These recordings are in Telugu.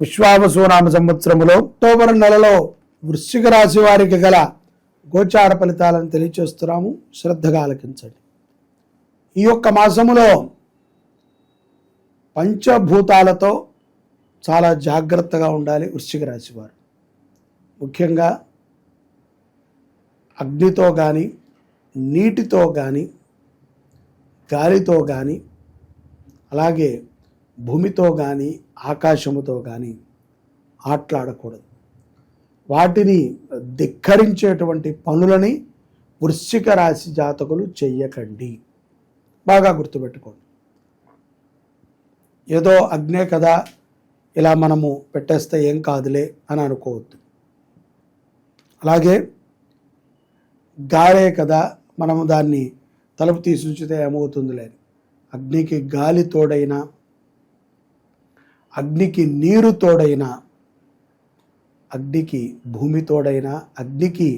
విశ్వావసునామ సంవత్సరములో అక్టోబర్ నెలలో వృశ్చిక రాశి వారికి గల గోచార ఫలితాలను తెలియచేస్తున్నాము. శ్రద్ధగా ఆలకించండి. ఈ యొక్క మాసములో పంచభూతాలతో చాలా జాగ్రత్తగా ఉండాలి వృశ్చిక రాశి వారు. ముఖ్యంగా అగ్నితో కానీ నీటితో కానీ గాలితో కానీ అలాగే భూమితో కానీ ఆకాశముతో కానీ ఆట్లాడకూడదు. వాటిని ధిక్కరించేటువంటి పనులని వృశ్చిక రాశి జాతకులు చెయ్యకండి. బాగా గుర్తుపెట్టుకోండి. ఏదో అగ్నే కదా ఇలా మనము పెట్టేస్తే ఏం కాదులే అని అనుకోవద్దు. అలాగే గాలే కదా మనము దాన్ని తలుపు తీసి ఉంచితే ఏమవుతుందిలే. అగ్నికి గాలి తోడైనా అగ్నికి నీరు తోడైనా అగ్నికి భూమి తోడైనా అగ్నికి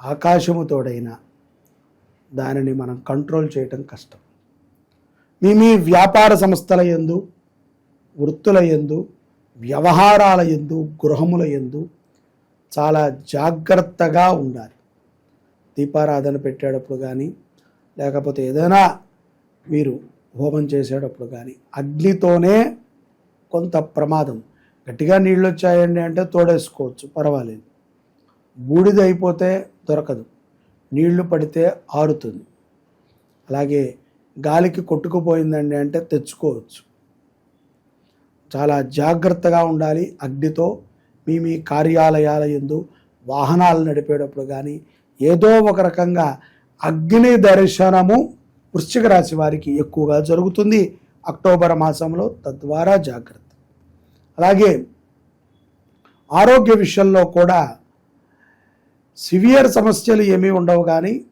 ఆకాశము తోడైనా దానిని మనం కంట్రోల్ చేయటం కష్టం. మీ మీ వ్యాపార సంస్థల యందు వృత్తుల యందు వ్యవహారాల యందు గృహముల యందు చాలా జాగ్రత్తగా ఉండాలి. దీపారాధన పెట్టేటప్పుడు కానీ లేకపోతే ఏదైనా మీరు హోమం చేసేటప్పుడు కానీ అగ్నితోనే కొంత ప్రమాదం. గట్టిగా నీళ్ళు వచ్చాయండి అంటే తోడేసుకోవచ్చు పర్వాలేదు. బూడిద అయిపోతే దొరకదు. నీళ్ళు పడితే ఆరుతుంది. అలాగే గాలికి కొట్టుకుపోయిందండి అంటే తెచ్చుకోవచ్చు. చాలా జాగ్రత్తగా ఉండాలి అగ్నితో. మీ మీ కార్యాలయాల ఎందు వాహనాలు నడిపేటప్పుడు కానీ ఏదో ఒక రకంగా అగ్ని దర్శనము వృశ్చిక రాశి వారికి ఎక్కువగా జరుగుతుంది. అక్టోబర్ మాసంలో తద్వారా జాగ్రత్త. అలాగే ఆరోగ్య విషయంలో కూడా సివియర్ సమస్యలు ఏమీ ఉండవు కానీ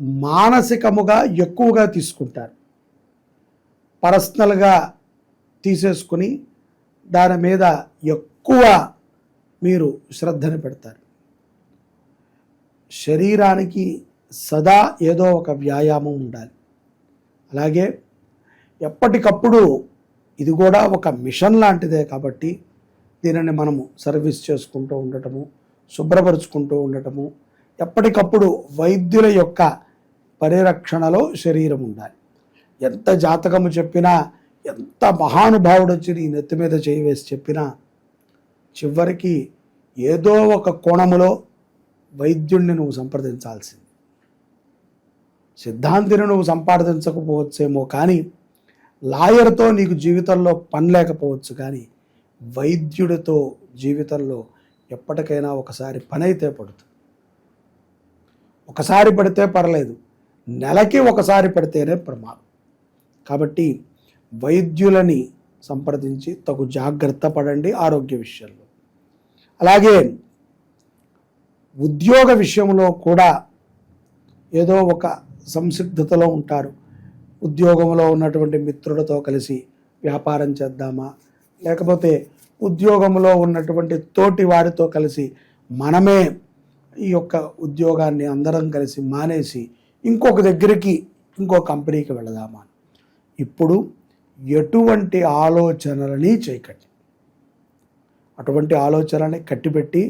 మానసికముగా ఎక్కువగా తీసుకుంటారు. పర్సనల్గా తీసేసుకుని దాని మీద ఎక్కువ మీరు శ్రద్ధను పెడతారు. శరీరానికి సదా ఏదో ఒక వ్యాయామం ఉండాలి. అలాగే ఎప్పటికప్పుడు ఇది కూడా ఒక మిషన్ లాంటిదే కాబట్టి దీనిని మనము సర్వీస్ చేసుకుంటూ ఉండటము శుభ్రపరుచుకుంటూ ఉండటము ఎప్పటికప్పుడు వైద్యుల యొక్క పరిరక్షణలో శరీరం ఉండాలి. ఎంత జాతకము చెప్పినా ఎంత మహానుభావుడు వచ్చి నీ నెత్తి మీద చేయి వేసి చెప్పినా చివరికి ఏదో ఒక కోణములో వైద్యుణ్ణి నువ్వు సంప్రదించాల్సింది. సిద్ధాంతిని నువ్వు సంపాదించకపోవచ్చేమో కానీ లాయర్తో నీకు జీవితంలో పని లేకపోవచ్చు కానీ వైద్యుడితో జీవితంలో ఎప్పటికైనా ఒకసారి పని అయితే పడుతుంది. ఒకసారి పడితే పర్లేదు నెలకి ఒకసారి పడితేనే ప్రమాదం. కాబట్టి వైద్యులని సంప్రదించి తగు జాగ్రత్త పడండి ఆరోగ్య విషయంలో. అలాగే ఉద్యోగ విషయంలో కూడా ఏదో ఒక సంసిగ్ధతలో ఉంటారు. ఉద్యోగంలో ఉన్నటువంటి మిత్రులతో కలిసి వ్యాపారం చేద్దామా? లేకపోతే ఉద్యోగంలో ఉన్నటువంటి తోటి వారితో కలిసి మనమే ఈ యొక్క ఉద్యోగాన్ని అందరం కలిసి మానేసి ఇంకొక దగ్గరికి ఇంకో కంపెనీకి వెళదామా? ఇప్పుడు ఎటువంటి ఆలోచనలని చేయకండి అటువంటి ఆలోచనని కట్టిపెట్టి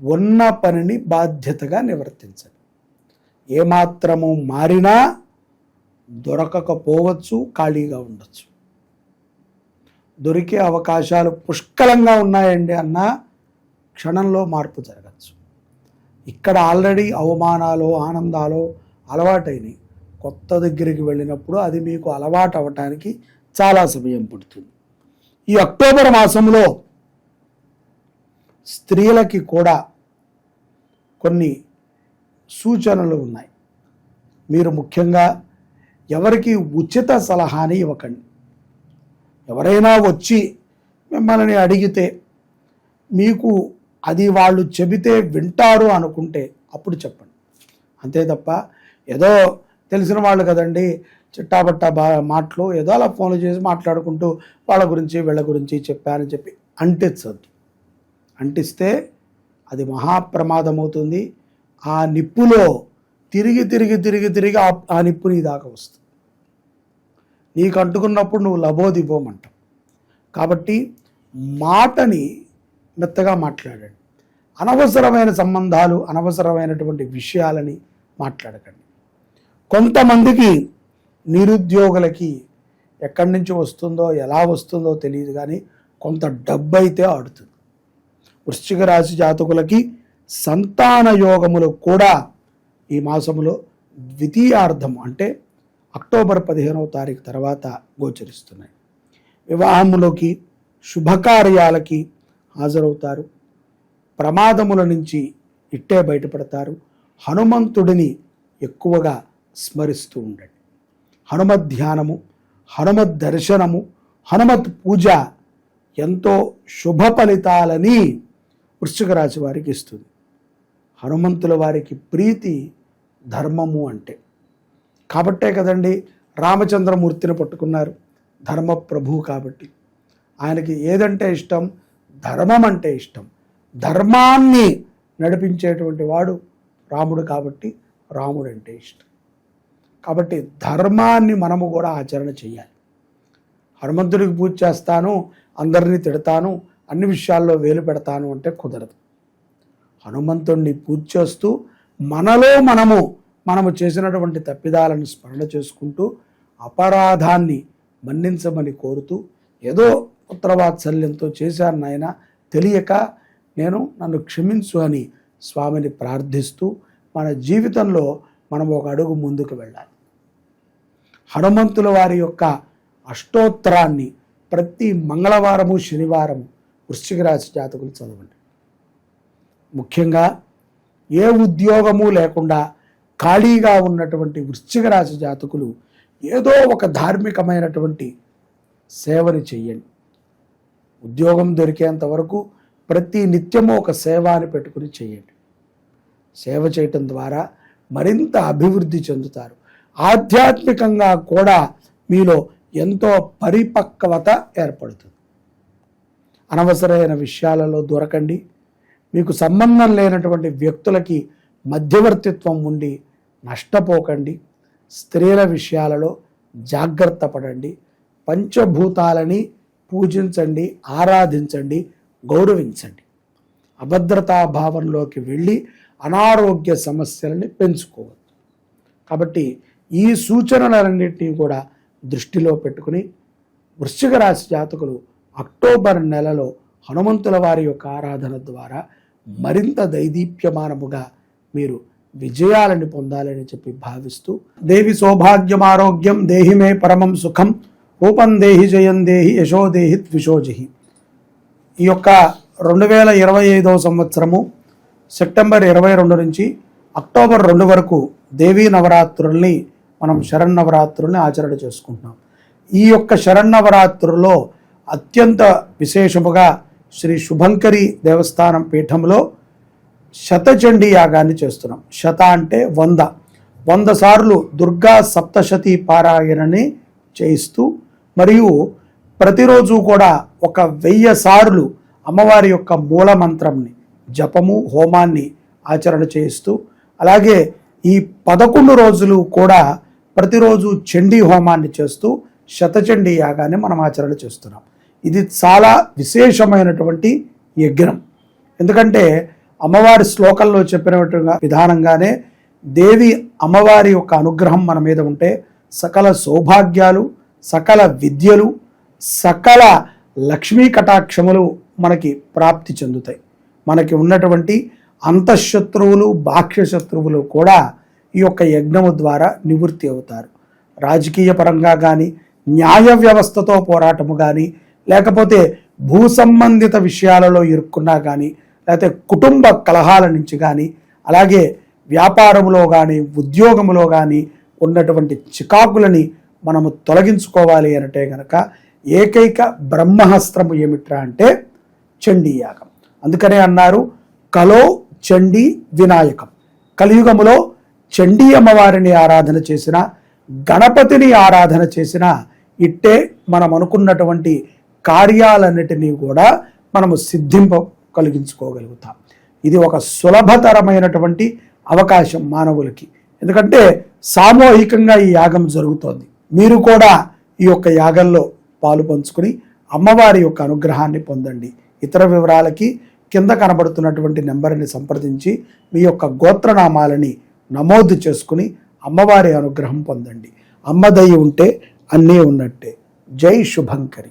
ఉన్న పనిని బాధ్యతగా నివర్తించండి. ఏమాత్రము మారినా దొరకకపోవచ్చు ఖాళీగా ఉండొచ్చు. దొరికే అవకాశాలు పుష్కలంగా ఉన్నాయండి అన్న క్షణంలో మార్పు జరగచ్చు. ఇక్కడ ఆల్రెడీ అవమానాలు ఆనందాలు అలవాటైనవి కొత్త దగ్గరికి వెళ్ళినప్పుడు అది మీకు అలవాటు అవ్వటానికి చాలా సమయం పడుతుంది. ఈ అక్టోబర్ మాసంలో స్త్రీలకి కూడా కొన్ని సూచనలు ఉన్నాయి. మీరు ముఖ్యంగా ఎవరికి ఉచిత సలహాని ఇవ్వకండి. ఎవరైనా వచ్చి మిమ్మల్ని అడిగితే మీకు అది వాళ్ళు చెబితే వింటారు అనుకుంటే అప్పుడు చెప్పండి. అంతే తప్ప ఏదో తెలిసిన వాళ్ళు కదండి చిట్టాబట్టా బా మాటలు ఏదో అలా ఫోన్లు చేసి మాట్లాడుకుంటూ వాళ్ళ గురించి వీళ్ళ గురించి చెప్పారని చెప్పి అంటించద్దు. అంటిస్తే అది మహాప్రమాదం అవుతుంది ఆ నిప్పులో తిరిగి తిరిగి తిరిగి తిరిగి ఆ- ఆ నిప్పు నీ దాకా వస్తుంది. నీకు అంటుకున్నప్పుడు నువ్వు లబోదిబోమంటావు. కాబట్టి మాటని మెత్తగా మాట్లాడండి. అనవసరమైన సంబంధాలు అనవసరమైనటువంటి విషయాలని మాట్లాడకండి. కొంతమందికి నిరుద్యోగులకి ఎక్కడి నుంచి వస్తుందో ఎలా వస్తుందో తెలియదు కానీ కొంత డబ్బు అయితే ఆడుతుంది. వృశ్చిక రాశి జాతకులకి సంతాన యోగములు కూడా ఈ మాసములో ద్వితీయార్థం అంటే అక్టోబర్ పదిహేనవ తారీఖు తర్వాత గోచరిస్తున్నాయి. వివాహములోకి శుభకార్యాలకి హాజరవుతారు. ప్రమాదముల నుంచి ఇట్టే బయటపడతారు. హనుమంతుడిని ఎక్కువగా స్మరిస్తూ ఉండండి. హనుమత్ ధ్యానము హనుమత్ దర్శనము హనుమత్ పూజ ఎంతో శుభ ఫలితాలని వృశ్చిక రాశి వారికి ఇస్తుంది. హనుమంతుల వారికి ప్రీతి ధర్మము అంటే. కాబట్టే కదండి రామచంద్రమూర్తిని పట్టుకున్నారు. ధర్మ ప్రభువు కాబట్టి. ఆయనకి ఏదంటే ఇష్టం? ధర్మం అంటే ఇష్టం. ధర్మాన్ని నడిపించేటువంటి వాడు రాముడు కాబట్టి రాముడు అంటే ఇష్టం. కాబట్టి ధర్మాన్ని మనము కూడా ఆచరణ చేయాలి. హనుమంతుడికి పూజ చేస్తాను అందరినీ తిడతాను అన్ని విషయాల్లో వేలు పెడతాను అంటే కుదరదు. హనుమంతుడిని పూజ చేస్తూ మనలో మనము మనము చేసినటువంటి తప్పిదాలను స్మరణ చేసుకుంటూ అపరాధాన్ని మన్నించమని కోరుతూ ఏదో పుత్రవాత్సల్యంతో చేశాను నాయన తెలియక నేను నన్ను క్షమించు అని స్వామిని ప్రార్థిస్తూ మన జీవితంలో మనం ఒక అడుగు ముందుకు వెళ్ళాలి. హనుమంతుల వారి యొక్క అష్టోత్తరాన్ని ప్రతి మంగళవారము శనివారము వృశ్చిక రాశి జాతకులు చదవండి. ముఖ్యంగా ఏ ఉద్యోగము లేకుండా ఖాళీగా ఉన్నటువంటి వృశ్చిక రాశి జాతకులు ఏదో ఒక ధార్మికమైనటువంటి సేవని చెయ్యండి. ఉద్యోగం దొరికేంత వరకు ప్రతి నిత్యము ఒక సేవ అని పెట్టుకుని చేయండి సేవ చేయటం ద్వారా మరింత అభివృద్ధి చెందుతారు. ఆధ్యాత్మికంగా కూడా మీలో ఎంతో పరిపక్వత ఏర్పడుతుంది. అనవసరమైన విషయాలలో దొరకండి. మీకు సంబంధం లేనటువంటి వ్యక్తులకి మధ్యవర్తిత్వం ఉండి నష్టపోకండి. స్త్రీల విషయాలలో జాగ్రత్త పడండి. పంచభూతాలని పూజించండి ఆరాధించండి గౌరవించండి. అభద్రతా భావంలోకి వెళ్ళి అనారోగ్య సమస్యలని పెంచుకోవద్దు. కాబట్టి ఈ సూచనలన్నింటినీ కూడా దృష్టిలో పెట్టుకుని వృశ్చిక రాశి జాతకులు అక్టోబర్ నెలలో హనుమంతుల వారి యొక్క ఆరాధన ద్వారా మరింత దైదీప్యమానముగా మీరు విజయాలను పొందాలని చెప్పి భావిస్తూ దేవి సౌభాగ్యం ఆరోగ్యం దేహిమే పరమం సుఖం రూపం దేహి జయం దేహి యశో దేహి ద్విషోజహి ఈ యొక్క రెండు వేల ఇరవై ఐదవ సంవత్సరము సెప్టెంబర్ ఇరవై రెండు నుంచి అక్టోబర్ రెండు వరకు దేవీ నవరాత్రుల్ని మనం శరన్నవరాత్రుల్ని ఆచరణ చేసుకుంటున్నాం. ఈ యొక్క శరన్నవరాత్రుల్లో అత్యంత విశేషముగా శ్రీ శుభంకరి దేవస్థానం పీఠంలో శతచండీ యాగాన్ని చేస్తున్నాం. శత అంటే వంద. వంద సార్లు దుర్గా సప్తశతి పారాయణని చేయిస్తూ మరియు ప్రతిరోజు కూడా ఒక వెయ్యి సార్లు అమ్మవారి యొక్క మూల మంత్రంని జపము హోమాన్ని ఆచరణ చేయిస్తూ అలాగే ఈ పదకొండు రోజులు కూడా ప్రతిరోజు చండీ హోమాన్ని చేస్తూ శతచండీ యాగాన్ని మనం ఆచరణ చేస్తున్నాం. ఇది చాలా విశేషమైనటువంటి యజ్ఞం. ఎందుకంటే అమ్మవారి శ్లోకంలో చెప్పినట్టుగా విధానంగానే దేవి అమ్మవారి యొక్క అనుగ్రహం మన మీద ఉంటే సకల సౌభాగ్యాలు సకల విద్యలు సకల లక్ష్మీ కటాక్షములు మనకి ప్రాప్తి చెందుతాయి. మనకి ఉన్నటువంటి అంతఃశత్రువులు బాహ్య శత్రువులు కూడా ఈ యొక్క యజ్ఞము ద్వారా నివృత్తి అవుతారు. రాజకీయ పరంగా కానీ న్యాయ వ్యవస్థతో పోరాటము కానీ లేకపోతే భూ సంబంధిత విషయాలలో ఇరుక్కున్నా కానీ లేకపోతే కుటుంబ కలహాల నుంచి కానీ అలాగే వ్యాపారములో కానీ ఉద్యోగములో కానీ ఉన్నటువంటి చికాకులని మనము తొలగించుకోవాలి అంటే కనుక ఏకైక బ్రహ్మహస్త్రము ఏమిట్రా అంటే చండీ యాగం. అందుకనే అన్నారు కలో చండీ వినాయకం. కలియుగములో చండీ అమ్మవారిని ఆరాధన చేసిన గణపతిని ఆరాధన చేసిన ఇట్టే మనం అనుకున్నటువంటి కార్యాలన్నిటినీ కూడా మనము సిద్ధింప కలిగించుకోగలుగుతాం. ఇది ఒక సులభతరమైనటువంటి అవకాశం మానవులకి. ఎందుకంటే సామూహికంగా ఈ యాగం జరుగుతోంది. మీరు కూడా ఈ యొక్క యాగంలో పాలు పంచుకుని అమ్మవారి యొక్క అనుగ్రహాన్ని పొందండి. ఇతర వివరాలకి కింద కనబడుతున్నటువంటి నెంబర్ని సంప్రదించి మీ యొక్క గోత్రనామాలని నమోదు చేసుకుని అమ్మవారి అనుగ్రహం పొందండి. అమ్మదయ్యి ఉంటే అన్నీ ఉన్నట్టే. జై శుభంకరి.